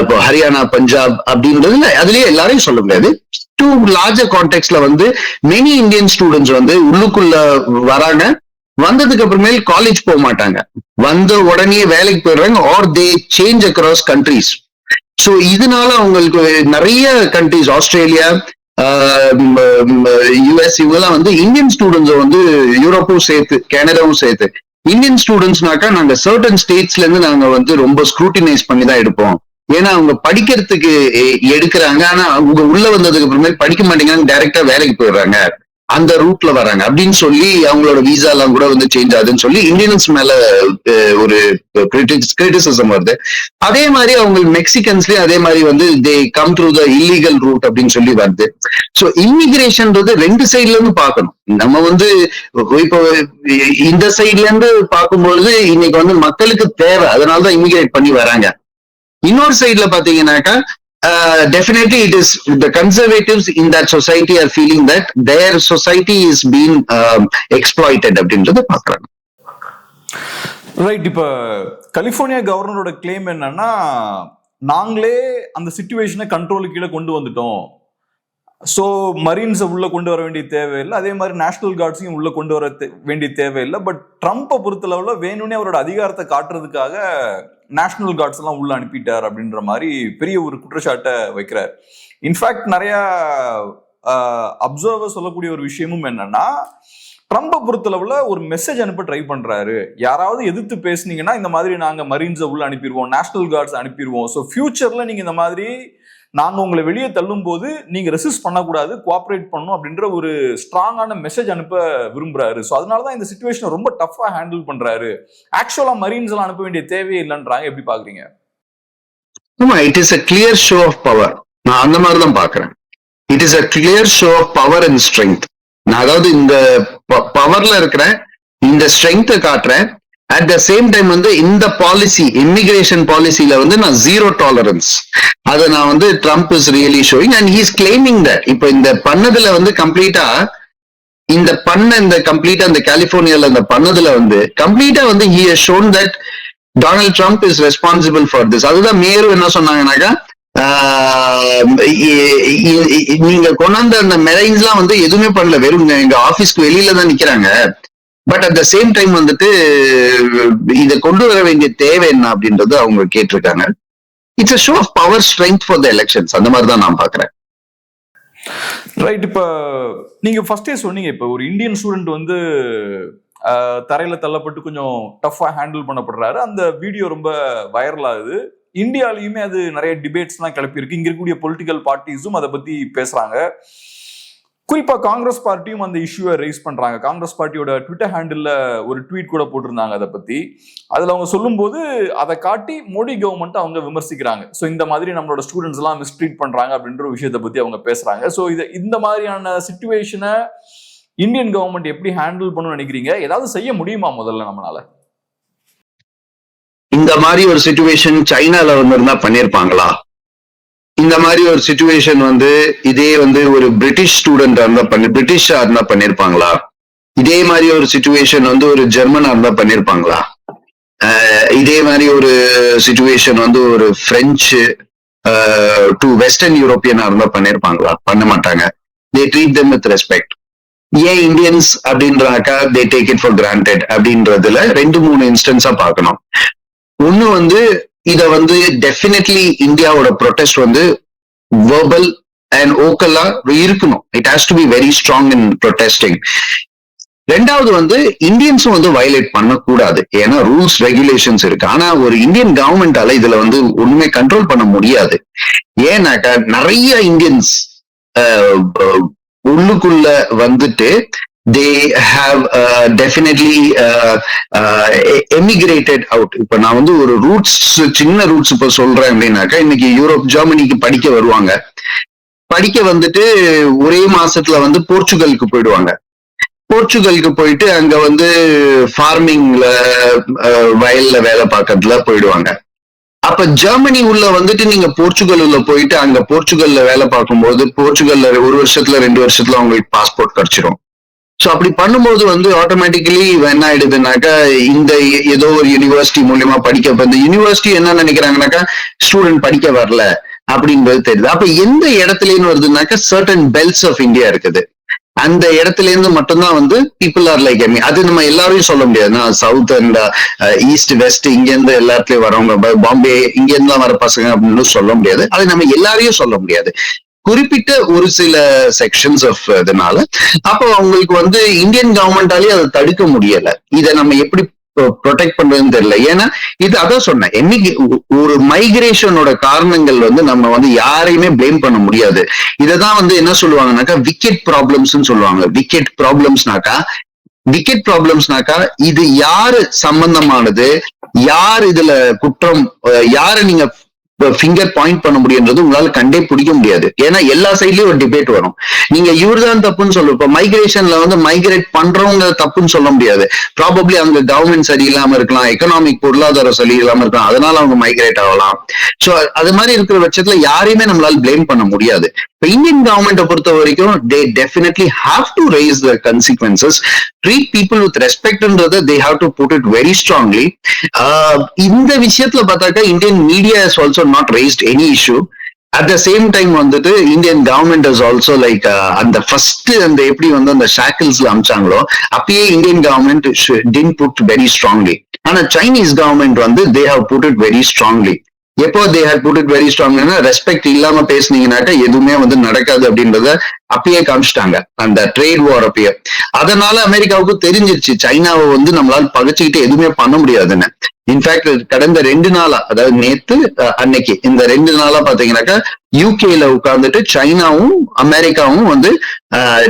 இப்போ ஹரியானா பஞ்சாப் அப்படின்றது அதுலயே எல்லாரையும் சொல்ல முடியாது. டூ லார்ஜர் கான்டெக்ட்ல வந்து மெனி இந்தியன் ஸ்டூடெண்ட்ஸ் வந்து உள்ளுக்குள்ள வராங்க. வந்ததுக்கு அப்புறமேல் காலேஜ் போக மாட்டாங்க. வந்த உடனே வேலைக்கு போயிடுறாங்க or they change across countries so இதனால அவங்களுக்கு நிறைய கண்ட்ரிஸ் ஆஸ்திரேலியா யுஎஸ் இவங்கெல்லாம் வந்து இந்தியன் ஸ்டூடெண்ட்ஸ் வந்து யூரோப்பும் சேர்த்து கனடாவும் சேர்த்து. இந்தியன் ஸ்டூடெண்ட்ஸ்னாக்கா நாங்க சர்டன் ஸ்டேட்ஸ்ல இருந்து நாங்க வந்து ரொம்ப ஸ்க்ரூட்டினைஸ் பண்ணி தான் எடுப்போம். ஏன்னா அவங்க படிக்கிறதுக்கு எ- எடுக்கிறாங்க. ஆனா அவங்க உள்ள வந்ததுக்கு அப்புறமே படிக்க மாட்டேங்கிறாங்க டைரக்டா வேலைக்கு போயிடுறாங்க. அந்த ரூட்ல வராங்க. அப்படின்னு சொல்லி அவங்களோட விசா எல்லாம் கூட வந்து சேஞ்ச் ஆகுதுன்னு சொல்லி இந்தியன்ஸ் மேல ஒரு கிரிட்டிசிசம் வருது. அதே மாதிரி அவங்க மெக்சிகன்ஸ்லயும் அதே மாதிரி வந்து they come through the illegal route அப்படின்னு சொல்லி வருது. சோ இமிகிரேஷன்ன்றது ரெண்டு சைட்ல இருந்து பார்க்கணும். நம்ம வந்து இப்போ இந்த சைட்ல இருந்து பார்க்கும்பொழுது இன்னைக்கு வந்து மக்களுக்கு தேவை. அதனாலதான் இமிகிரேட் பண்ணி வராங்க. இன்னொரு சைட்ல பாத்தீங்கன்னாக்கா definitely it is the conservatives in that society are feeling that their society is being exploited அப்படின்றத பாக்குறாங்க ரைட் இப்ப கலிபோர்னியா கவர்னரோட கிளைம் என்னன்னா நாங்களே அந்த சுச்சுவேஷனை கண்ட்ரோலுக்கு கீழே கொண்டு வந்துட்டோம். ஸோ மரீன்ஸை உள்ள கொண்டு வர வேண்டிய தேவையில்லை. அதே மாதிரி நேஷனல் கார்ட்ஸையும் உள்ள கொண்டு வர வேண்டிய தேவையில்லை. பட் ட்ரம்ப்பை பொறுத்த லெவலில் வேணும்னே அவரோட அதிகாரத்தை காட்டுறதுக்காக நேஷனல் கார்ட்ஸ் எல்லாம் உள்ள அனுப்பிட்டார் அப்படின்ற மாதிரி பெரிய ஒரு குற்றச்சாட்டை வைக்கிறார். இன்ஃபேக்ட் நிறைய அப்சர்வர் சொல்லக்கூடிய ஒரு விஷயமும் என்னன்னா ட்ரம்ப்பை பொறுத்தளவுல ஒரு மெசேஜ் அனுப்ப ட்ரை பண்றாரு. யாராவது எதிர்த்து பேசுனீங்கன்னா இந்த மாதிரி நாங்க மரீன்ஸை உள்ள அனுப்பிடுவோம் நேஷனல் கார்ட்ஸ் அனுப்பிடுவோம். ஸோ ஃபியூச்சர்ல நீங்க இந்த மாதிரி நாங்க உங்களை வெளியே தள்ளும் போது நீங்க ரெசிஸ்ட் பண்ணக்கூடாது கோஆப்ரேட் பண்ணணும் அப்படின்ற ஒரு ஸ்ட்ராங்கான மெசேஜ் அனுப்ப விரும்புறாரு. ஸோ அதனாலதான் இந்த சுச்சுவேஷனை ரொம்ப டஃபா ஹேண்டில் பண்றாரு. ஆக்சுவலா மரீன்ஸ் எல்லாம் அனுப்ப வேண்டிய தேவையே இல்லைன்றாங்க. எப்படி பாக்குறீங்க? ஆமா it is a clear show of power நான் அந்த மாதிரி தான் பாக்குறேன். It is a clear show of power and strength நான் அதாவது இந்த பவர்ல இருக்கிறேன் இந்த ஸ்ட்ரென்த்தை காட்டுறேன். அட் த சேம் டைம் வந்து இந்த பாலிசி இமிகிரேஷன் பாலிசியில வந்து நான் ஜீரோ டாலரன்ஸ் அதை நான் வந்து Trump is really showing and he's claiming the இப்போ இந்த பண்ணதுல வந்து கம்ப்ளீட்டா இந்த பண்ண இந்த கம்ப்ளீட்டா இந்த கலிபோர்னியால இந்த பண்ணதுல வந்து கம்ப்ளீட்டா வந்து he shown that Donald Trump is responsible for this அதுதான் மேலும் என்ன சொன்னாங்கன்னாக்கா நீங்க கொண்டாந்த அந்த மெரைன்ஸ்லாம் வந்து எதுவுமே பண்ணல. வெறும் எங்க ஆபீஸ்க்கு வெளியில தான் நிக்கிறாங்க. But at the same time வந்துட்டு இதை கொண்டு வர வேண்டிய தேவை என்ன அப்படின்றது அவங்க கேட்டிருக்காங்க. It's a show of power strength for the elections அந்த மாதிரி தான் நான் பாக்குறேன் ரைட் இப்ப நீங்க ஃபர்ஸ்டே சொன்னீங்க இப்ப ஒரு இந்தியன் ஸ்டூடெண்ட் வந்து தரையில தள்ளப்பட்டு கொஞ்சம் டஃபா ஹேண்டில் பண்ணப்படுறாரு. அந்த வீடியோ ரொம்ப வைரல் ஆகுது. இந்தியாலயுமே அது நிறைய டிபேட்ஸ் எல்லாம் கிளப்பியிருக்கு. இங்க இருக்கக்கூடிய பொலிட்டிக்கல் பார்ட்டிஸும் அதை பத்தி பேசுறாங்க. குறிப்பா காங்கிரஸ் பார்ட்டியும் அந்த இஷ்யூவை ரைஸ் பண்றாங்க. காங்கிரஸ் பார்ட்டியோட ட்விட்டர் ஹேண்டில் ஒரு ட்வீட் கூட போட்டிருந்தாங்க அதை பத்தி. அதுல அவங்க சொல்லும்போது அதை காட்டி மோடி கவர்மெண்ட் அவங்க விமர்சிக்கிறாங்க. ஸோ இந்த மாதிரி நம்மளோட ஸ்டூடெண்ட்ஸ் எல்லாம் மிஸ்ட்ரீட் பண்றாங்க அப்படின்ற ஒரு விஷயத்தை பத்தி அவங்க பேசுறாங்க. ஸோ இது இந்த மாதிரியான சுச்சுவேஷனை இந்தியன் கவர்மெண்ட் எப்படி ஹேண்டில் பண்ணணும்னு நினைக்கிறீங்க? ஏதாவது செய்ய முடியுமா முதல்ல நம்மளால? இந்த மாதிரி ஒரு சுச்சுவேஷன் சைனால வந்திருந்தா பண்ணிருப்பாங்களா? இந்த மாதிரி ஒரு சுச்சுவேஷன் வந்து இதே வந்து ஒரு பிரிட்டிஷ் ஸ்டூடெண்டா இருந்தா பண்ணி பிரிட்டிஷா இருந்தா பண்ணிருப்பாங்களா? இதே மாதிரி ஒரு சுச்சுவேஷன் வந்து ஒரு ஜெர்மனா இருந்தா பண்ணிருப்பாங்களா? இதே மாதிரி ஒரு சுச்சுவேஷன் வந்து ஒரு பிரெஞ்சு டு வெஸ்டர்ன் யூரோப்பியனா இருந்தா பண்ணிருப்பாங்களா? பண்ண மாட்டாங்க. They treat them with respect ஏன் Indians அப்படின்றாக்கா they take it for granted அப்படின்றதுல ரெண்டு மூணு இன்ஸ்டன்ஸா பார்க்கணும். ஒன்னு வந்து இத வந்து டெஃபினெட்லி இந்தியாவோட ப்ரொடெஸ்ட் வந்து வேர்பல் அண்ட் ஓக்கலா இருக்கணும். It has to be very strong in protesting ரெண்டாவது வந்து இந்தியன்ஸும் வந்து வயலேட் பண்ணக்கூடாது. ஏன்னா ரூல்ஸ் ரெகுலேஷன்ஸ் இருக்கு. ஆனா ஒரு இந்தியன் கவர்மெண்டால இதுல வந்து ஒண்ணுமே கண்ட்ரோல் பண்ண முடியாது. ஏன்னாக்கா நிறைய இந்தியன்ஸ் உள்ளுக்குள்ள வந்துட்டு they have definitely emigrated out இப்ப நான் வந்து ஒரு ரூட்ஸ் சின்ன ரூட்ஸ் இப்ப சொல்றேன் அப்படின்னாக்கா இன்னைக்கு யூரோப் ஜெர்மனிக்கு படிக்க வருவாங்க. படிக்க வந்துட்டு ஒரே மாசத்துல வந்து போர்ச்சுகலுக்கு போயிடுவாங்க. போர்ச்சுகலுக்கு போயிட்டு அங்க வந்து ஃபார்மிங்ல வயல்ல வேலை பார்க்கறதுல போயிடுவாங்க. அப்ப ஜெர்மனி உள்ள வந்துட்டு நீங்க போர்ச்சுகல் உள்ள போயிட்டு அங்க போர்ச்சுகல்ல வேலை பார்க்கும்போது போர்ச்சுகல்ல ஒரு வருஷத்துல ரெண்டு வருஷத்துல அவங்களுக்கு பாஸ்போர்ட் கிடைச்சிரும். ஸோ அப்படி பண்ணும்போது வந்து ஆட்டோமேட்டிக்கலி என்ன ஆயிடுதுனாக்கா இந்த ஏதோ ஒரு யூனிவர்சிட்டி மூலியமா படிக்க இப்போ இந்த யூனிவர்சிட்டி என்ன நினைக்கிறாங்கனாக்கா ஸ்டூடெண்ட் படிக்க வரல அப்படின்றது தெரியுது. அப்ப எந்த இடத்துலன்னு வருதுனாக்கா சர்டன் பெல்ட்ஸ் ஆஃப் இந்தியா இருக்குது. அந்த இடத்துல இருந்து மட்டும்தான் வந்து பீப்புள் ஆர் லைக் மீ அது நம்ம எல்லாரையும் சொல்ல முடியாது south and east uh, west இங்க இருந்து எல்லா இடத்துலயும் வரவங்க பாம்பே இங்க இருந்து வர பசங்க அப்படின்னு சொல்ல முடியாது. அது நம்ம எல்லாரையும் சொல்ல முடியாது. குறிப்பிட்ட ஒரு சில செக்ஷன்ஸ் ஆஃப் uh, இதனால. அப்போ அவங்களுக்கு வந்து இந்தியன் கவர்மெண்டாலே அதை தடுக்க முடியல. இதை நம்ம எப்படி ப்ரொடெக்ட் பண்றதுன்னு தெரியல. ஏன்னா இது அதான் சொன்னேன். என்னைக்கு ஒரு மைக்ரேஷனோட காரணங்கள் வந்து நம்ம வந்து யாரையுமே பிளேம் பண்ண முடியாது. இததான் வந்து என்ன சொல்லுவாங்கன்னாக்கா விக்கெட் ப்ராப்ளம்ஸ் சொல்லுவாங்க. விக்கெட் ப்ராப்ளம்ஸ்னாக்கா விக்கெட் ப்ராப்ளம்ஸ்னாக்கா இது யாரு சம்பந்தமானது? யார் இதுல குற்றம் யாரை நீங்க ஃபிங்கர் பாயிண்ட் பண்ண முடியுன்றது உங்களால கண்டே பிடிக்க முடியாது. ஏன்னா எல்லா சைட்லயும் ஒரு டிபேட் வரும். நீங்க இவர்தான் தப்புன்னு சொல்லுவோம் இப்ப மைக்ரேஷன்ல வந்து மைக்ரேட் பண்றவங்க தப்புன்னு சொல்ல முடியாது. ப்ராபப்ளி அவங்க கவர்மெண்ட் சரியில்லாம இருக்கலாம் எக்கனாமிக் பொருளாதாரம் சரியில்லாம இருக்கலாம் அதனால அவங்க மைக்ரேட் ஆகலாம். சோ அது மாதிரி இருக்கிற பட்சத்துல யாரையுமே நம்மளால ப்ளேம் பண்ண முடியாது. இப்ப இந்தியன் கவர்மெண்ட்டை பொறுத்த வரைக்கும் they definitely have to raise the consequences treat people with ரெஸ்பெக்ட்ன்றத they have to put it very strongly இந்த விஷயத்துல பார்த்தாக்கா Indian media is also not raised any issue at the same time வந்துட்டு Indian government is also like அந்த ஃபர்ஸ்ட் அந்த எப்படி வந்து அந்த ஷாக்கிள்ஸ்ல அமிச்சாங்களோ அப்பயே Indian government didn't put very strongly ஆனா சைனீஸ் கவர்மெண்ட் வந்து they have put it very strongly எப்போ they had put it very strong respect இல்லாம பேசுனீங்கன்னாக்கா எதுவுமே வந்து நடக்காது அப்படின்றத அப்பயே காமிச்சிட்டாங்க. அந்த ட்ரேட் வார் அப்பயே. அதனால அமெரிக்காவுக்கு தெரிஞ்சிருச்சு சைனாவை வந்து நம்மளால பகச்சுக்கிட்டு எதுவுமே பண்ண முடியாதுன்னு. இன்ஃபேக்ட் கடந்த ரெண்டு நாளா அதாவது நேத்து அஹ், அன்னைக்கு இந்த ரெண்டு நாளா பாத்தீங்கன்னாக்கா யூகேல உட்கார்ந்துட்டு சைனாவும் அமெரிக்காவும் வந்து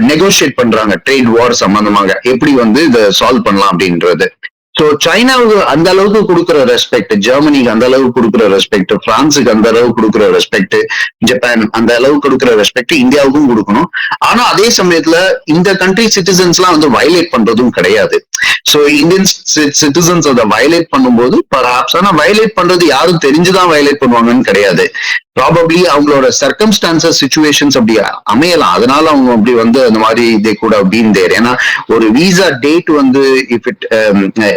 நெகோசியேட் பண்றாங்க ட்ரேட் வார் சம்பந்தமாக. எப்படி வந்து இதை சால்வ் பண்ணலாம் அப்படின்றது. சோ சைனாவுக்கு அந்த அளவுக்கு கொடுக்குற ரெஸ்பெக்ட் ஜெர்மனிக்கு அந்த அளவுக்கு கொடுக்குற ரெஸ்பெக்ட் பிரான்ஸுக்கு அந்த அளவுக்கு கொடுக்குற ரெஸ்பெக்ட் ஜப்பான் அந்த அளவுக்கு கொடுக்குற ரெஸ்பெக்ட் இந்தியாவுக்கும் கொடுக்கணும். ஆனா அதே சமயத்துல இந்த கண்ட்ரி சிட்டிசன்ஸ் எல்லாம் வந்து வயலேட் பண்றதும் கிடையாது. சோ இந்தியன் சிட்டிசன்ஸ் அதை வயலேட் பண்ணும்போது பர்ஹாப்ஸ் ஆனா வயலேட் பண்றது யாரும் தெரிஞ்சுதான் வயலேட் பண்ணுவாங்கன்னு கிடையாது. ப்ராபப்ளி அவங்களோட சர்க்கம்ஸ்டான்சஸ் சுச்சுவேஷன்ஸ் அப்படி அமையலாம். அதனால அவங்க அப்படி வந்து அந்த மாதிரி இதே கூட பீன் தேர் ஏன்னா ஒரு விசா டேட் வந்து இஃப் இட்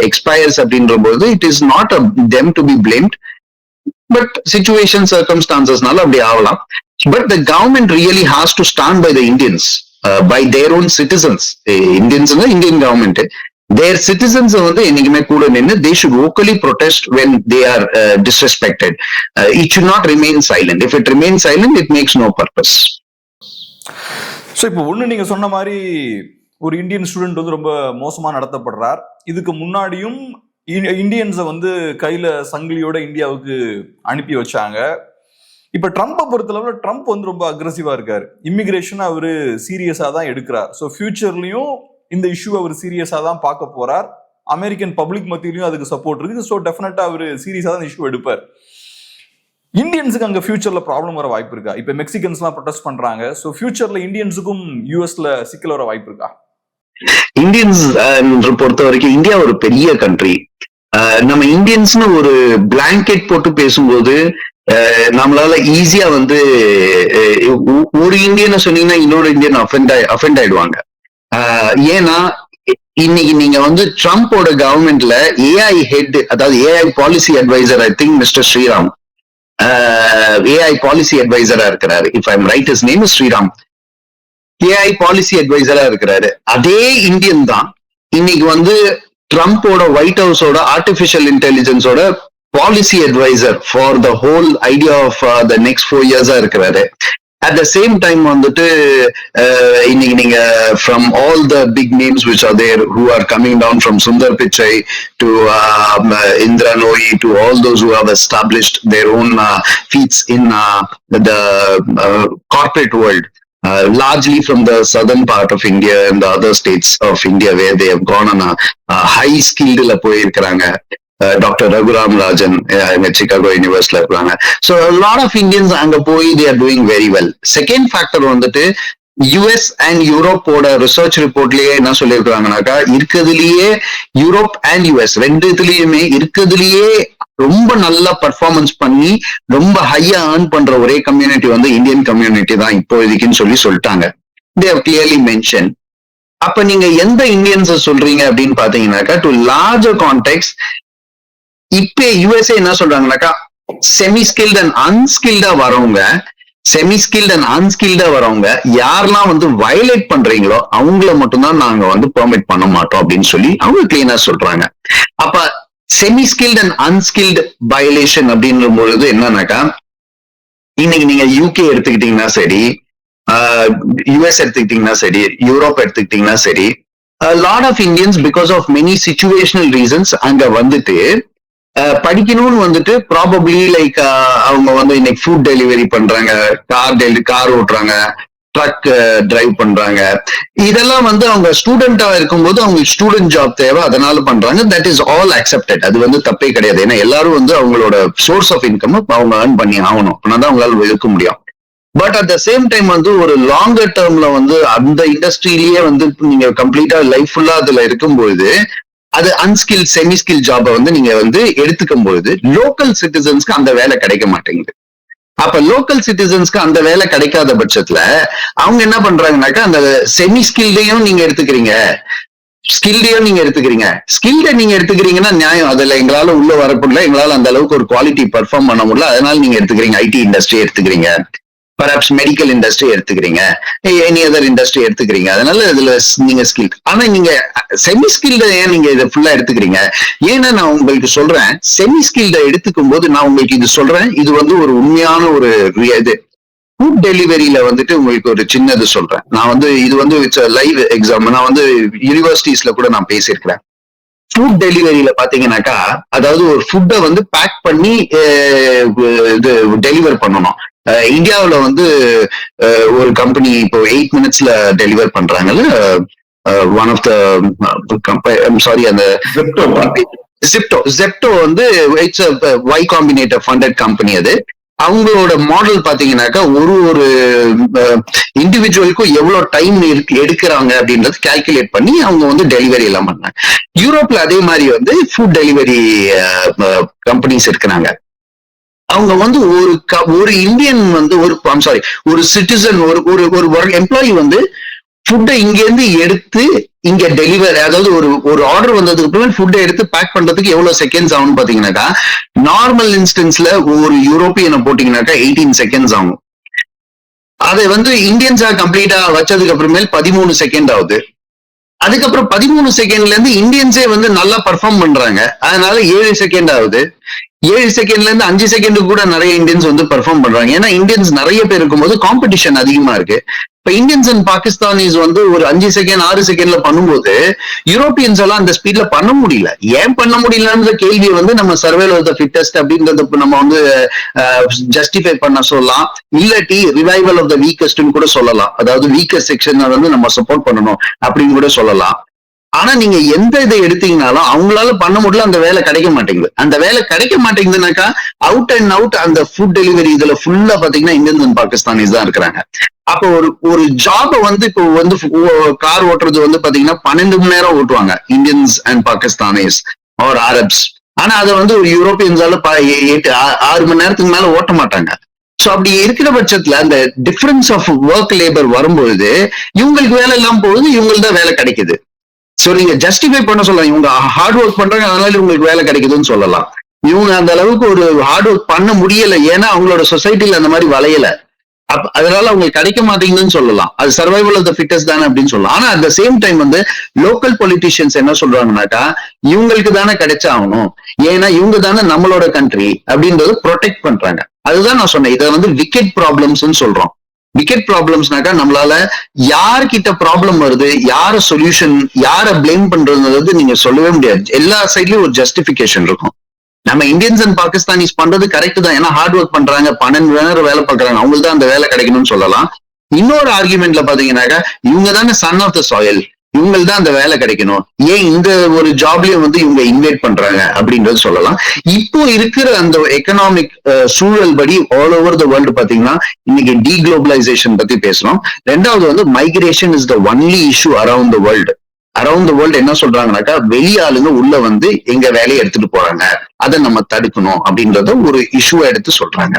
எக்ஸ்பயர்ஸ் அப்படின்ற போது it is not them to be blamed but situation சர்க்கம்ஸ்டான்சஸ்னால அப்படி ஆகலாம். But the government really has to stand by the Indians by their own citizens Indians Indian government their citizens வந்து என்னைக்குமே கூட நின்று they should vocally protest when they are disrespected it should not remain silent if it remain silent it makes no purpose so இப்போ ஒன்று நீங்க சொன்ன மாதிரி ஒரு இந்தியன் ஸ்டூடெண்ட் வந்து ரொம்ப மோசமா நடத்தப்படுறார். இதுக்கு முன்னாடியும் இ- இந்தியன்ஸை வந்து கையில சங்கிலியோட இந்தியாவுக்கு அனுப்பி வச்சாங்க. இப்ப ட்ரம்ப்பை பொறுத்தளவுல ட்ரம்ப் வந்து ரொம்ப அக்ரஸிவாக இருக்கார். இம்மிக்ரேஷன் அவர் சீரியஸா தான் எடுக்கிறார். ஸோ ஃபியூச்சர்லேயும் இந்த இஷ்யூ அவர் சீரியஸாக தான் பார்க்க போறார். அமெரிக்கன் பப்ளிக் மத்தியிலையும் அதுக்கு சப்போர்ட் இருக்கு. ஸோ டெஃபினட்டா அவர் சீரியஸாக தான் இஷ்யூ எடுப்பார். இந்தியன்ஸுக்கு அங்கே ஃபியூச்சர்ல ப்ராப்ளம் வர வாய்ப்பு இருக்கா? இப்போ மெக்சிகன்ஸ்லாம் ப்ரொடெஸ்ட் பண்றாங்க. ஸோ ஃபியூச்சர்ல இந்தியன்ஸுக்கும் யூஎஸ்ல சிக்கல் வர வாய்ப்பு இருக்கா? இந்தியன்ஸ் பொறுத்த வரைக்கும் இந்தியா ஒரு பெரிய கண்ட்ரி நம்ம இந்தியன்ஸ்னு ஒரு பிளாங்கெட் போட்டு பேசும்போது நம்மளால ஈஸியா வந்து ஒரு இந்தியனை சொன்னீங்கன்னா இன்னொரு இந்தியன் அஃபெண்ட் அஃபெண்ட் ஆயிடுவாங்க. ஏன்னா இன்னைக்கு நீங்க வந்து ட்ரம்ப்போட கவர்மெண்ட்ல ஏஐ ஹெட் அதாவது AI policy adviser I think mister Sriram. AI policy அட்வைசரா இருக்கிறாரு. If I'm right is name Sriram. AI policy அட்வைசரா இருக்கிறாரு. அதே இந்தியன் தான். இன்னைக்கு வந்து ட்ரம்ப்போட ஒயிட் ஹவுஸோட artificial இன்டெலிஜென்ஸோட policy advisor for the whole idea of the next four இயர்ஸா இருக்கிறாரு. அட் த சேம் டைம் வந்துட்டு இன்னைக்கு நீங்க from all the big names which are there who are coming down from Sundar Pichai to Indra Nooyi to all those who have established their own feats in the corporate world uh, largely from the southern part of India and the other states of India where they have gone on a, a high skill level போயிருக்கிறாங்க. டாக்டர் ரகுராம் ராஜன் அங்க சிகாகோ யூனிவர்சிட்டியில இருக்கிறாங்க ஸோ லாட் ஆஃப் இந்தியன்ஸ் அங்க போய் they are doing very well second factor வந்துட்டு யுஎஸ் அண்ட் யூரோப்போட ரிசர்ச் ரிப்போர்ட்லயே என்ன சொல்லியிருக்கிறாங்கனாக்கா இருக்கிறதுலயே யூரோப் அண்ட் யுஎஸ் ரெண்டு இதுலயுமே இருக்கிறதுலயே ரொம்ப நல்லா பர்ஃபார்மன்ஸ் பண்ணி ரொம்ப ஹையா ஏர்ன் பண்ற ஒரே கம்யூனிட்டி வந்து இந்தியன் கம்யூனிட்டி தான் இப்போதைக்குன்னு சொல்லி சொல்லிட்டாங்க. தே ஹவ் கிளியர்லி மென்ஷன் அப்ப நீங்க எந்த இந்தியன்ஸ் சொல்றீங்க அப்படின்னு பாத்தீங்கன்னாக்கா டு லார்ஜர் கான்டெக்ட் இப்ப யுஎஸ்ஏ என்ன சொல்றாங்கனாக்கா செமி ஸ்கில்ட் அண்ட் அன்ஸ்கில்டா வரவங்க செமி ஸ்கில்ட் அண்ட் அன்ஸ்கில்டா வரவங்க யாரெல்லாம் வந்து வயலேட் பண்றீங்களோ அவங்கள மட்டும்தான் நாங்க வந்து பெர்மிட் பண்ண மாட்டோம் அப்படின்னு சொல்லி அவங்க கிளீனா சொல்றாங்க. அப்ப semi skilled and unskilled violation அப்படின்ற பொழுது என்னன்னாக்கா இன்னைக்கு நீங்க யூகே எடுத்துக்கிட்டீங்கன்னா சரி யுஎஸ் எடுத்துக்கிட்டீங்கன்னா சரி யூரோப் எடுத்துக்கிட்டீங்கன்னா சரி lot of Indians because of many situational reasons அங்க வந்துட்டு படிக்கணும்னு வந்துட்டு ப்ராபப்ளி லைக் அவங்க வந்து இன்னைக்கு ஃபுட் டெலிவரி பண்றாங்க கார் டெலி கார் ஓட்டுறாங்க ட்ரக் டிரைவ் பண்றாங்க. இதெல்லாம் வந்து அவங்க ஸ்டூடெண்டா இருக்கும்போது அவங்களுக்கு ஸ்டூடெண்ட் ஜாப் தேவை அதனால பண்றாங்க. தட் இஸ் ஆல் அக்செப்டட் அது வந்து தப்பே கிடையாது. ஏன்னா எல்லாரும் வந்து அவங்களோட சோர்ஸ் ஆஃப் இன்கம் அவங்க ஏர்ன் பண்ணி ஆகணும். அப்படின்னா தான் அவங்களால இருக்க முடியும். But at the same time வந்து ஒரு லாங்கர் டேர்ம்ல வந்து அந்த இண்டஸ்ட்ரியிலேயே வந்து நீங்க கம்ப்ளீட்டா லைஃப் ஃபுல்லா அதுல இருக்கும்போது அது அன்ஸ்கில் செமி ஸ்கில் ஜாபை வந்து நீங்க வந்து எடுத்துக்கும் பொழுது லோக்கல் சிட்டிசன்ஸ்க்கு அந்த வேலை கிடைக்க மாட்டேங்குது. அப்ப லோக்கல் சிட்டிசன்ஸ்க்கு அந்த வேலை கிடைக்காத பட்சத்துல அவங்க என்ன பண்றாங்கனாக்கா அந்த செமி ஸ்கில்டையும் நீங்க எடுத்துக்கிறீங்க. ஸ்கில்டையும் நீங்க எடுத்துக்கிறீங்க. ஸ்கில்ட நீங்க எடுத்துக்கிறீங்கன்னா நியாயம். அதுல எங்களால உள்ள வரக்குள்ள எங்களால அந்த அளவுக்கு ஒரு குவாலிட்டி பெர்ஃபார்ம் பண்ண முடியல. அதனால நீங்க எடுத்துக்கிறீங்க. ஐடி இண்டஸ்ட்ரி எடுத்துக்கிறீங்க. பராப்ஸ் மெடிக்கல் இண்டஸ்ட்ரி எடுத்துக்கிறீங்க. எனி அதர் இண்டஸ்ட்ரி எடுத்துக்கிறீங்க. அதனால இதுல நீங்க ஸ்கில் ஆனா நீங்க செமி ஸ்கில்ட ஏன் நீங்க இதை ஃபுல்லா எடுத்துக்கிறீங்க? ஏன்னா நான் உங்களுக்கு சொல்றேன் செமி ஸ்கில்ட எடுத்துக்கும் போது நான் உங்களுக்கு இது சொல்றேன். இது வந்து ஒரு உண்மையான ஒரு இது ஃபுட் டெலிவரியில வந்துட்டு உங்களுக்கு ஒரு சின்னது சொல்றேன். நான் வந்து இது வந்து இட்ஸ் லைவ் எக்ஸாம் நான் வந்து யூனிவர்சிட்டிஸ்ல கூட நான் பேசியிருக்கிறேன். ஃபுட் டெலிவரியில பாத்தீங்கன்னாக்கா அதாவது ஒரு ஃபுட்டை வந்து பேக் பண்ணி இது டெலிவர் பண்ணணும். இந்தியாவுல வந்து ஒரு கம்பெனி இப்போ எயிட் மினிட்ஸ்ல டெலிவர் பண்றாங்கல்ல ஒன் ஆஃப் த சாரி அந்த ஜிப்டோ ஜெப்டோ வந்து it's Y Combinator funded company அது. அவங்களோட மாடல் பாத்தீங்கன்னாக்கா ஒரு ஒரு இண்டிவிஜுவலுக்கும் எவ்வளவு டைம் எடுக்கிறாங்க அப்படின்றது கால்குலேட் பண்ணி அவங்க வந்து டெலிவரி எல்லாம் பண்ணாங்க. யூரோப்ல அதே மாதிரி வந்து ஃபுட் டெலிவரி கம்பெனிஸ் இருக்கிறாங்க அவங்க வந்து ஒரு ஒரு இந்தியன் வந்து ஒரு சாரி ஒரு சிட்டிசன் ஒரு ஒரு ஒரு எம்ப்ளாயி வந்து ஃபுட்டை இங்க இருந்து எடுத்து இங்க டெலிவரி அதாவது ஒரு ஒரு ஆர்டர் வந்ததுக்கு அப்புறம் ஃபுட்டை எடுத்து பேக் பண்றதுக்கு எவ்வளவு செகண்ட்ஸ் ஆகும்னு பாத்தீங்கன்னாக்கா நார்மல் இன்ஸ்டன்ஸ்ல ஒரு யூரோப்பியனை போட்டீங்கன்னாக்கா எயிட்டீன் செகண்ட்ஸ் ஆகும். அதை வந்து இந்தியன்ஸா கம்ப்ளீட்டா வச்சதுக்கு அப்புறமேல் பதிமூணு செகண்ட் ஆகுது. அதுக்கப்புறம் பதிமூணு செகண்ட்ல இருந்து இந்தியன்ஸே வந்து நல்லா பர்ஃபார்ம் பண்றாங்க. அதனால ஏழு செகண்ட் ஆகுது. ஏழு செகண்ட்ல இருந்து அஞ்சு செகண்ட் கூட நிறைய இந்தியன்ஸ் வந்து பெர்ஃபார்ம் பண்றாங்க. ஏன்னா இந்தியன்ஸ் நிறைய பேர் இருக்கும்போது காம்படிஷன் அதிகமா இருக்கு. இப்ப இந்தியன்ஸ் அண்ட் பாகிஸ்தானிஸ் வந்து ஒரு அஞ்சு செகண்ட் ஆறு செகண்ட்ல பண்ணும்போது யூரோப்பியன்ஸ் எல்லாம் அந்த ஸ்பீட்ல பண்ண முடியல. ஏன் பண்ண முடியலன்ற கேள்வியை வந்து நம்ம சர்வேல ஆஃப் த ஃபிட்டஸ்ட் அப்படின்றத நம்ம வந்து ஜஸ்டிஃபை பண்ண சொல்லலாம். இல்லாட்டி ரிவைவல் ஆஃப் த வீக்கஸ்ட்னு கூட சொல்லலாம். அதாவது வீக்கஸ்ட் செக்ஷன் வந்து நம்ம சப்போர்ட் பண்ணணும் அப்படின்னு கூட சொல்லலாம். ஆனா நீங்க எந்த இதை எடுத்தீங்கனாலும் அவங்களால பண்ண முடியல அந்த வேலை கிடைக்க மாட்டேங்குது. அந்த வேலை கிடைக்க மாட்டேங்குதுனாக்கா அவுட் அண்ட் அவுட் அந்த ஃபுட் டெலிவரி இதுல ஃபுல்லா பாத்தீங்கன்னா இந்தியன்ஸ் அண்ட் பாகிஸ்தானிஸ் தான் இருக்கிறாங்க. அப்போ ஒரு ஒரு ஜாப வந்து இப்போ வந்து கார் ஓட்டுறது வந்து பாத்தீங்கன்னா பன்னெண்டு மணி நேரம் ஓட்டுவாங்க Indians and Pakistanis or Arabs ஆனா அதை வந்து ஒரு யூரோப்பியன்ஸால எட்டு ஆறு மணி நேரத்துக்கு மேல ஓட்ட மாட்டாங்க. சோ அப்படி இருக்கிற பட்சத்துல அந்த டிஃபரன்ஸ் ஆஃப் ஒர்க் லேபர் வரும்பொழுது இவங்களுக்கு வேலை இல்லாம போகுது இவங்களுக்கு தான் வேலை கிடைக்குது. சோ நீங்க ஜஸ்டிஃபை பண்ண சொல்லலாம் இவங்க ஹார்ட் ஒர்க் பண்றாங்க அதனால உங்களுக்கு வேலை கிடைக்குதுன்னு சொல்லலாம். இவங்க அந்த அளவுக்கு ஒரு ஹார்ட் ஒர்க் பண்ண முடியல. ஏன்னா அவங்களோட சொசைட்டில அந்த மாதிரி வளையல. அப் அதனால அவங்களுக்கு கிடைக்க மாட்டேங்குதுன்னு சொல்லலாம். அது சர்வைவல் ஆஃப் த ஃபிட்டஸ் தானே அப்படின்னு சொல்லலாம். ஆனா அட் த சேம் டைம் வந்து லோக்கல் பொலிட்டிஷியன்ஸ் என்ன சொல்றாங்கன்னாக்கா இவங்களுக்கு தானே கிடைச்சாகணும். ஏன்னா இவங்க தானே நம்மளோட கண்ட்ரி அப்படின்றத ப்ரொடெக்ட் பண்றாங்க. அதுதான் நான் சொன்னேன். இதை வந்து விக்கெட் ப்ராப்ளம்ஸ்ன்னு சொல்றோம். விக்கெட் ப்ராப்ளம்ஸ்னாக்கா நம்மளால யார்கிட்ட ப்ராப்ளம் வருது யார சொல்யூஷன் யார பிளேம் பண்றதுன்றது நீங்க சொல்லவே முடியாது. எல்லா சைட்லயும் ஒரு ஜஸ்டிபிகேஷன் இருக்கும். நம்ம இந்தியன்ஸ் அண்ட் பாகிஸ்தானிஸ் பண்றது கரெக்ட் தான். ஏன்னா ஹார்ட் ஒர்க் பண்றாங்க பன்னெண்டு நேரம் வேலை பார்க்கறாங்க. அவங்களுக்கு தான் அந்த வேலை கிடைக்கணும்னு சொல்லலாம். இன்னொரு ஆர்குமெண்ட்ல பாத்தீங்கன்னாக்கா இவங்க தானே சன் ஆஃப் த சாயில் இவங்களுக்கு தான் அந்த வேலை கிடைக்கணும். ஏன் இந்த ஒரு ஜாப்லயும் வந்து இவங்க இன்வைட் பண்றாங்க அப்படின்றது சொல்லலாம். இப்போ இருக்கிற அந்த எக்கனாமிக் சூழல் படி ஆல் ஓவர் த வேர்ல்டு பாத்தீங்கன்னா இன்னைக்கு டீக்ளோபலைசேஷன் பத்தி பேசுறோம். ரெண்டாவது வந்து migration is the only issue around the world around the world என்ன சொல்றாங்கன்னாக்கா வெளியாளுங்க உள்ள வந்து எங்க வேலையை எடுத்துட்டு போறாங்க. அதை நம்ம தடுக்கணும் அப்படின்றத ஒரு இஷ்யூ எடுத்து சொல்றாங்க.